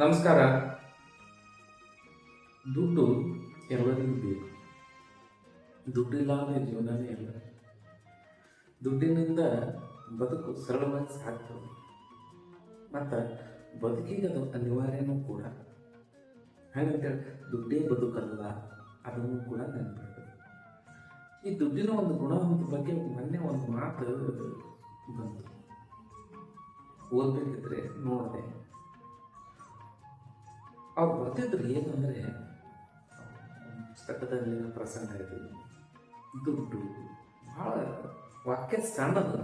ನಮಸ್ಕಾರ. ದುಡ್ಡು ಎಲ್ಲರಿಗೂ ಬೇಕು. ದುಡ್ಡಿಲ್ಲದೆ ಜೀವನನೇ ಇಲ್ಲ. ದುಡ್ಡಿನಿಂದ ಬದುಕು ಸರಳವಾಗಿ ಸಾಗ್ತದೆ ಮತ್ತು ಬದುಕಿಗೆ ಅದು ಅನಿವಾರ್ಯನೂ ಕೂಡ. ಹಾಗಂತೇಳಿ ದುಡ್ಡೇ ಬದುಕಲ್ಲ, ಅದನ್ನು ಕೂಡ ನೆನಪಿಡ್ತದೆ ಈ ದುಡ್ಡಿನ ಒಂದು ಗುಣವಂತ ಬಗ್ಗೆ ಮೊನ್ನೆ ಒಂದು ಮಾತು ಬಂತು. ಓದಬೇಕಿದ್ರೆ ನೋಡಿದೆ. ಅವ್ರು ಬರ್ತಿದ್ರು ಏನಂದರೆ, ಪುಸ್ತಕದಲ್ಲಿ ಪ್ರಸಂಗ ಇದು, ದುಡ್ಡು ಭಾಳ ವಾಕ್ಯ ಸಣ್ಣದು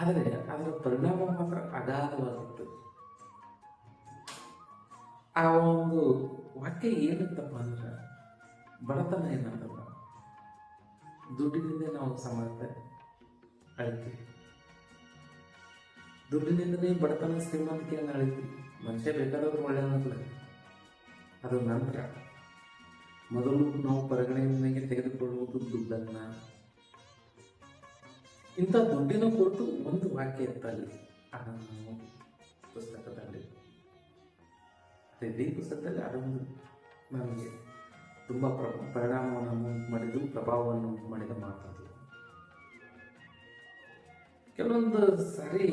ಆದರೆ ಅದರ ಪರಿಣಾಮ ಮಾತ್ರ ಅಗಾಧವಾಗಿತ್ತು. ಆ ಒಂದು ವಾಕ್ಯ ಏನಂತಪ್ಪ ಅಂದ್ರೆ, ಬಡತನ ಏನಂತಪ್ಪ? ದುಡ್ಡಿನಿಂದ ನಾವು ಸಮಾಜ ಅಳಿತೀವಿ ದುಡ್ಡಿನಿಂದನೇ ಬಡತನ ಶ್ರೀಮಂತಿಕೆಯನ್ನು ಅಳಿತೀವಿ ಮನುಷ್ಯ ಬೇಕಾದವರು ಒಳ್ಳೆಯದಲ್ಲ ಅದು ನಂತರ ಮೊದಲು ನಾವು ಪರಿಗಣನೆಗೆ ತೆಗೆದುಕೊಳ್ಳುವುದು ದುಡ್ಡನ್ನು. ಇಂಥ ದುಡ್ಡಿನ ಕುರಿತು ಒಂದು ವಾಕ್ಯ ಇತ್ತಲ್ಲಿ. ಅದನ್ನು ಪುಸ್ತಕದಲ್ಲಿ. ಅದೇ ಪುಸ್ತಕದಲ್ಲಿ ಅದೊಂದು ನಮಗೆ ತುಂಬ ಪ್ರ, ಪರಿಣಾಮವನ್ನು ಉಂಟು ಮಾಡಿದ್ದು, ಪ್ರಭಾವವನ್ನು ಉಂಟು ಮಾಡಿದ ಮಾತದು. ಕೆಲವೊಂದು ಸಾರಿ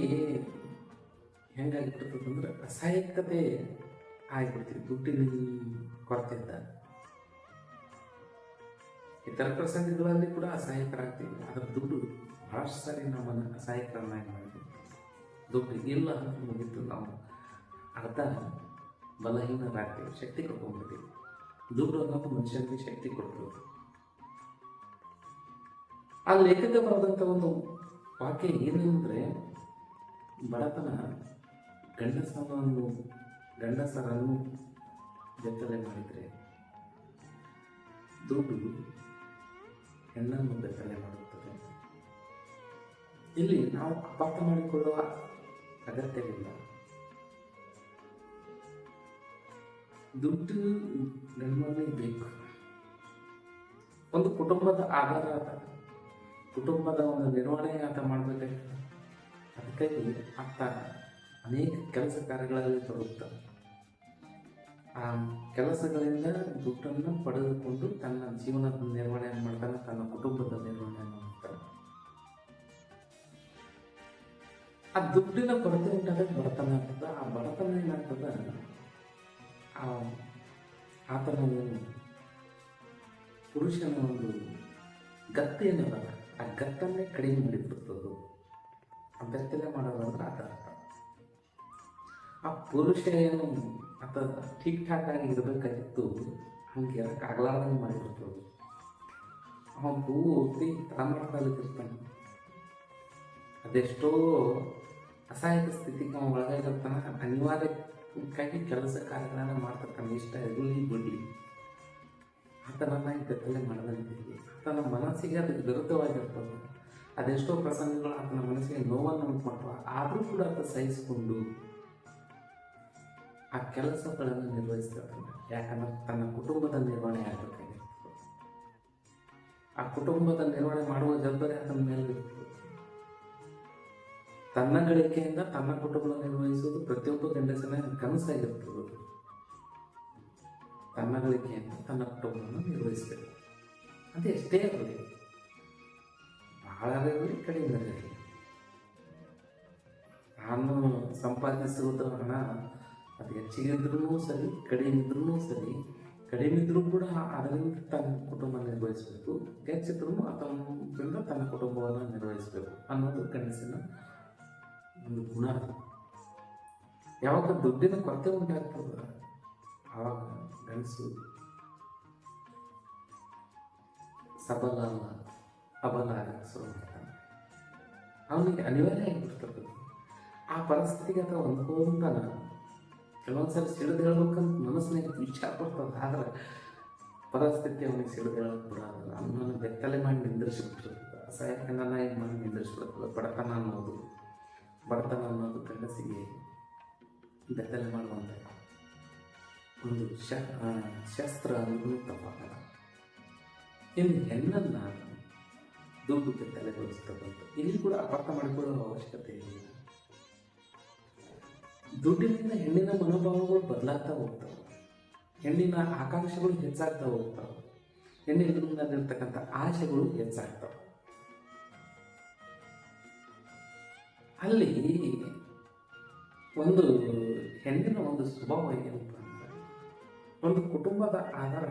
ಹೆಂಗಾಗಿಬಿಡ್ತದೆ ಅಂದ್ರೆ ಅಸಹಾಯಕತೆ ಆಗಿಬಿಡ್ತೀವಿ ದುಡ್ಡಿನ ಕೊರತೆಯಿಂದ. ಇತರ ಪ್ರಸಂಗಗಳಲ್ಲಿ ಕೂಡ ಅಸಹಾಯಕರಾಗ್ತೀವಿ. ಅದರ ದುಡ್ಡು ಭಾಳಷ್ಟು ಸಾರಿ ನಮ್ಮನ್ನು ಅಸಹಾಯಕರನ್ನಾಗಿ ಮಾಡಿದ್ವಿ ದುಡ್ಡು ಇಲ್ಲ ಮುಗಿತು ನಾವು. ಅರ್ಧ ಬಲಹೀನರಾಗ್ತೀವಿ, ಶಕ್ತಿ ಕೊಟ್ಕೊಂಡ್ಬಿಡ್ತೀವಿ. ದುಡ್ಡು ಅನ್ನೋದು ಮನುಷ್ಯನಿಗೆ ಶಕ್ತಿ ಕೊಡ್ತದೆ. ಆ ಲೇಖಕ ಬರೆದಂಥ ಒಂದು ವಾಕ್ಯ ಏನಂದರೆ, ಬಡತನ ಗಂಡಸರನ್ನು ಗಂಡಸರನ್ನು ಬೆತ್ತಲೆ ಮಾಡಿದರೆ ದುಡ್ಡು ಹೆಣ್ಣನ್ನು ಬೆತ್ತಲೆ ಮಾಡುತ್ತದೆ. ಇಲ್ಲಿ ನಾವು ಅಪಾರ್ಥ ಮಾಡಿಕೊಳ್ಳುವ ಅಗತ್ಯವಿಲ್ಲ. ದುಡ್ಡು ನಮ್ಮಲ್ಲಿ ಬೇಕು. ಒಂದು ಕುಟುಂಬದ ಆಧಾರ ಅದ. ಕುಟುಂಬದ ಒಂದು ನಿರ್ವಹಣೆ ಅಂತ ಮಾಡಬೇಕಾಗ್ತದೆ ಅದಕ್ಕಾಗಿ ಆತ ಅನೇಕ ಕೆಲಸ ಕಾರ್ಯಗಳಲ್ಲಿ ತೊಡಗುತ್ತಾನೆ ಆ ಕೆಲಸಗಳಿಂದ ದುಡ್ಡನ್ನು ಪಡೆದುಕೊಂಡು ತನ್ನ ಜೀವನದ ನಿರ್ವಹಣೆಯನ್ನು ಮಾಡ್ತಾನೆ, ತನ್ನ ಕುಟುಂಬದ ನಿರ್ವಹಣೆಯನ್ನು ಮಾಡ್ತಾನೆ. ಆ ದುಡ್ಡಿನ ಕೊರತೆ ಉಂಟಾದ ಬಡತನ ಆಗ್ತದೆ, ಆ ಬಡತನ ಏನಾಗ್ತದ? ಆ ಆತನ ಪುರುಷನ ಒಂದು ಗತ್ತೆಯನ್ನು ಆ ಗತ್ತನ್ನೇ ಕಡಿಮೆ ಮಾಡಿಬಿಡ್ತದ್ದು. ಆ ಬೆತ್ತಲೆ ಮಾಡೋದಂದ್ರೆ ಆತ ಆ ಪುರುಷ ಏನು ಆತ ಠೀಕ್ ಠಾಕ್ ಆಗಿ ಇರಬೇಕಾಗಿತ್ತು ಹಂಗೆ ಇರಕ್ಕೆ ಆಗ್ಲಾರ್ದಂಗೆ ಮಾಡಿಬಿಡ್ತದ್ದು ಅವನ ಪೂರ್ತಿ ತಳಮಟ್ಟದಲ್ಲಿರ್ತಾನೆ ಅದೆಷ್ಟೋ ಅಸಹಾಯಕ ಸ್ಥಿತಿಗೆ ಅವನು ಒಳಗಾಗಿರ್ತಾನೆ ಅನಿವಾರ್ಯಕ್ಕಾಗಿ ಕೆಲಸ ಕಾರ್ಯಗಳನ್ನು ಮಾಡ್ತಿರ್ತಾನೆ. ಇಷ್ಟ ಇರಲಿ ಬಿಡಲಿ. ಆತನನ್ನ ಕತ್ತಲೆ ಮಾಡದಂತಿದೆ ಆತನ ಮನಸ್ಸಿಗೆ ಅದಕ್ಕೆ ವಿರುದ್ಧವಾಗಿರ್ತದೆ. ಅದೆಷ್ಟೋ ಪ್ರಸಂಗಗಳು ಆತನ ಮನಸ್ಸಿಗೆ ನೋವನ್ನು ಉಂಟು ಮಾಡ್ತಾವ. ಆದರೂ ಕೂಡ ಆತ ಸಹಿಸಿಕೊಂಡು ಆ ಕೆಲಸಗಳನ್ನು ನಿರ್ವಹಿಸ್ತಿರ್ತಾನೆ ಯಾಕಂದ್ರೆ ತನ್ನ ಕುಟುಂಬದ ನಿರ್ವಹಣೆ ಆಗುತ್ತೆ ಆ ಕುಟುಂಬದ ನಿರ್ವಹಣೆ ಮಾಡುವ ಜವಾಬ್ದಾರಿ ಅದನ್ನ ಮೇಲೆ ತನ್ನ ಗಳಿಕೆಯಿಂದ ತನ್ನ ಕುಟುಂಬ ನಿರ್ವಹಿಸುವುದು ಪ್ರತಿಯೊಬ್ಬ ಗಂಡಸನ ಕನಸಾಗಿರ್ತದೆ ತನ್ನ ಗಳಿಕೆಯಿಂದ ತನ್ನ ಕುಟುಂಬವನ್ನು ನಿರ್ವಹಿಸಬೇಕು. ಅದು ಎಷ್ಟೇ ಇರಲಿ ಬಹಳ ಇರಲಿ ಕಡಿಮೆ ಇರಲಿ ನಾನು ಸಂಪಾದಿಸುವುದು ಹಣ ಅದು ಹೆಚ್ಚಿಗಿದ್ರೂ ಸರಿ ಕಡಿಮೆ ಇದ್ರೂ ಸರಿ ಕಡಿಮೆ ಇದ್ರೂ ಕೂಡ ಅದರಿಂದ ತನ್ನ ಕುಟುಂಬ ನಿರ್ವಹಿಸಬೇಕು. ಹೆಚ್ಚಿದ್ರೂ ಅದರಿಂದ ತನ್ನ ಕುಟುಂಬವನ್ನು ನಿರ್ವಹಿಸಬೇಕು ಅನ್ನೋದು ಕನಸಿನ ಒಂದು ಗುಣ. ಯಾವಾಗ ದುಡ್ಡಿನ ಕೊರತೆ ಉಂಟಾಗ್ತದ ಆವಾಗ ಗಂಡಸು ಸಬಲ ಅಲ್ಲ, ಅಬಲ ಮಾಡ್ತಾನೆ ಅವನಿಗೆ ಅನಿವಾರ್ಯ ಆಗಿಬಿಡ್ತದೆ. ಆ ಪರಿಸ್ಥಿತಿಗೆ ಅಥವಾ ಹೊಂದ್ಕೊಂಡಾನ ಕೆಲವೊಂದ್ಸಲ ಸಿಡಿದು ಹೇಳ್ಬೇಕಂತ ಮನಸ್ಸಿನಾಗ ವಿಚಾರ ಬರ್ತದೆ ಆದ್ರೆ ಪರಿಸ್ಥಿತಿ ಅವನಿಗೆ ಸಿಡಿದು ಹೇಳಕ್ ಬಿಡೋದಿಲ್ಲ ಅವನನ್ನು ಬೆತ್ತಲೆ ಮಾಡಿ ನಿಂದ್ರಿಸಿಬಿಟ್ಟಿರ್ತದೆ ಅಸಹಾಯಕನ ಈಗ ಮಾಡಿ ನಿಂದ್ರಿಸ್ಬಿಡ್ತದೆ. ಬಡತನ ಅನ್ನೋದು ಬಡತನ ಅನ್ನೋದು ಗಂಡಸಿಗೆ ಬೆತ್ತಲೆ ಮಾಡುವಂಥ ಒಂದು ಶ ಶಸ್ತ್ರ ಅನ್ನೋದು ತಪ್ಪಾಗಲ್ಲ. ಇನ್ನು ಹೆಣ್ಣನ್ನು ದುಡ್ಡು ಬೆತ್ತಲೆಗೊಳಿಸ್ತಕ್ಕಂಥ ಇಲ್ಲಿ ಕೂಡ ಅಪಾರ್ಥ ಮಾಡಿಕೊಳ್ಳುವ ಅವಶ್ಯಕತೆ ಇಲ್ಲ. ದುಡ್ಡಿನಿಂದ ಹೆಣ್ಣಿನ ಮನೋಭಾವಗಳು ಬದಲಾಗ್ತಾ ಹೋಗ್ತಾವೆ. ಹೆಣ್ಣಿನ ಆಕಾಂಕ್ಷೆಗಳು ಹೆಚ್ಚಾಗ್ತಾ ಹೋಗ್ತಾವೆ. ಹೆಣ್ಣಿನಿಂದಿರ್ತಕ್ಕಂಥ ಆಸೆಗಳು ಹೆಚ್ಚಾಗ್ತವೆ. ಅಲ್ಲಿ ಒಂದು ಹೆಣ್ಣಿನ ಒಂದು ಸ್ವಭಾವ ಏನಪ್ಪ ಅಂದ್ರೆ ಒಂದು ಕುಟುಂಬದ ಆಧಾರ.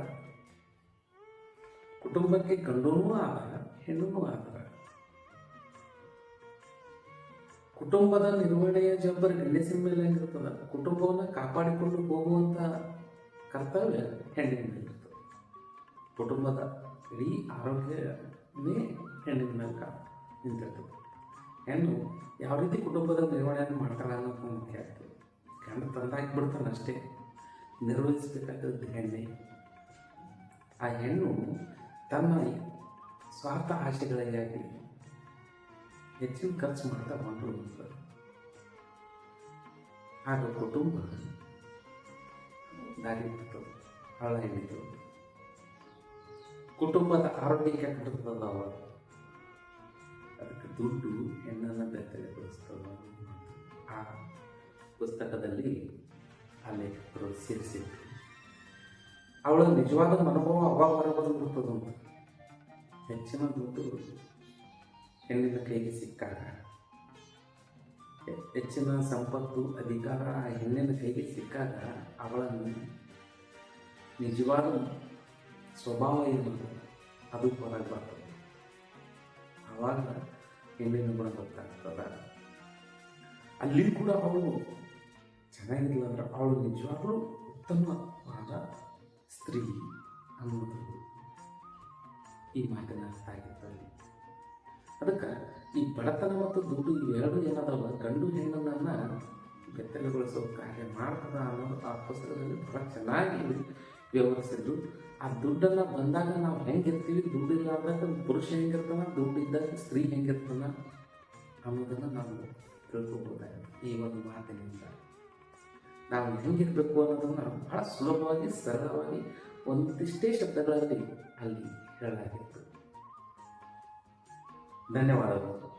ಕುಟುಂಬಕ್ಕೆ ಗಂಡೂ ಆಧಾರ ಹೆಣ್ಣೂ ಆಧಾರ. ಕುಟುಂಬದ ನಿರ್ವಹಣೆಯ ಜವಾಬ್ದಾರಿ ಗಂಡಸಿನ ಮೇಲೆ ಹೆಂಗಿರ್ತದ ಕುಟುಂಬವನ್ನು ಕಾಪಾಡಿಕೊಂಡು ಹೋಗುವಂತ ಕರ್ತವ್ಯ ಹೆಣ್ಣಿನ ಮೇಲೆ ಕುಟುಂಬದ ಇಡೀ ಆರೋಗ್ಯವೇ ಹೆಣ್ಣಿನ ಮೇಲೆ ಕಾ ನಿಂತಿರ್ತದೆ. ಹೆಣ್ಣು ಯಾವ ರೀತಿ ಕುಟುಂಬದ ನಿರ್ವಹಣೆಯನ್ನು ಮಾಡ್ತಾಳೆ ಅನ್ನೋದು ಮುಖ್ಯ ಆಗ್ತದೆ. ಗಂಡ ತಂದಾಕಿ ಬಿಡ್ತಾನೆ ಅಷ್ಟೇ. ನಿರ್ವಹಿಸಬೇಕಾದದ್ದು ಹೆಣ್ಣೆ. ಆ ಹೆಣ್ಣು ತನ್ನ ಸ್ವಾರ್ಥ ಆಶೆಗಳಿಗಾಗಿ ಹೆಚ್ಚಿನ ಖರ್ಚು ಮಾಡ್ತಾ ಹೊಂಟು ಸರ್. ಆಗ ಕುಟುಂಬ ದಾರಿ ಬಿಟ್ಟು ಹಳ್ಳ ಕುಟುಂಬದ ಆರೋಗ್ಯಕ್ಕೆ ಕೆಟ್ಟಿರ್ತದ ಅವಾಗ ಅದಕ್ಕೆ ದುಡ್ಡು ಹೆಣ್ಣನ್ನು ಬೆತ್ತಲೆಗೊಳಿಸ್ತದೆ ಆ ಪುಸ್ತಕದಲ್ಲಿ ಆ ಲೇಖಕರು ಸೇರಿಸಿದ್ರು. ಅವಳ ನಿಜವಾದ ಮನೋಭಾವ ಅವಾಗ ಹೊರಬಂದ್ಬಿಡ್ತದಂತ ಹೆಚ್ಚಿನ ದುಡ್ಡು ಹೆಣ್ಣಿನ ಕೈಗೆ ಸಿಕ್ಕಾಗ ಹೆಚ್ಚಿನ ಸಂಪತ್ತು ಅಧಿಕಾರ ಆ ಹೆಣ್ಣಿನ ಕೈಗೆ ಸಿಕ್ಕಾಗ ಅವಳನ್ನು ನಿಜವಾದ ಸ್ವಭಾವ ಏನು ಅದು ಹೊರಗೆ ಬರ್ತದೆ ಆವಾಗ ಹೆಣ್ಣಿನ ಗುಣ ಗೊತ್ತಾಗ್ತದ. ಅಲ್ಲಿ ಕೂಡ ಅವಳು ಚೆನ್ನಾಗಿಲ್ಲ ಅಂದ್ರೆ ಅವಳು ನಿಜವಾಗ್ಲೂ ಉತ್ತಮವಾದ ಸ್ತ್ರೀ ಅನ್ನೋದು ಈ ಮಾತಿನ ಅರ್ಥ ಅದಕ್ಕೆ ಈ ಬಡತನ ಮತ್ತು ದುಡ್ಡು ಇವೆರಡು ಏನದಾವ? ಗಂಡು ಹೆಣ್ಣನ್ನ ಬೆತ್ತಲೆಗೊಳಿಸೋ ಕಾರ್ಯ ಮಾಡ್ತದ ಅನ್ನೋದು ಆ ಪುಸ್ತಕದಲ್ಲಿ ಬಹಳ ಚೆನ್ನಾಗಿ ವ್ಯವಹರಿಸಿದ್ರು. ಆ ದುಡ್ಡನ್ನು ಬಂದಾಗ ನಾವು ಹೆಂಗಿರ್ತೀವಿ ದುಡ್ಡು ಅಂದ್ರೆ ಪುರುಷ ಹೆಂಗಿರ್ತಾನ, ದುಡ್ಡು ಇದ್ದಾಗ ಸ್ತ್ರೀ ಹೆಂಗಿರ್ತಾನ ಅನ್ನೋದನ್ನು ನಾವು ತಿಳ್ಕೊಬೋದಾಗಿದೆ. ಈ ಒಂದು ಮಾತಿನಿಂದ ನಾವು ಹೆಂಗಿರಬೇಕು ಅನ್ನೋದನ್ನ ಬಹಳ ಸುಲಭವಾಗಿ, ಸರಳವಾಗಿ ಒಂದಿಷ್ಟೇ ಶಬ್ದಗಳಲ್ಲಿ ಅಲ್ಲಿ ಹೇಳಲಾಗಿತ್ತು. 那你玩得多。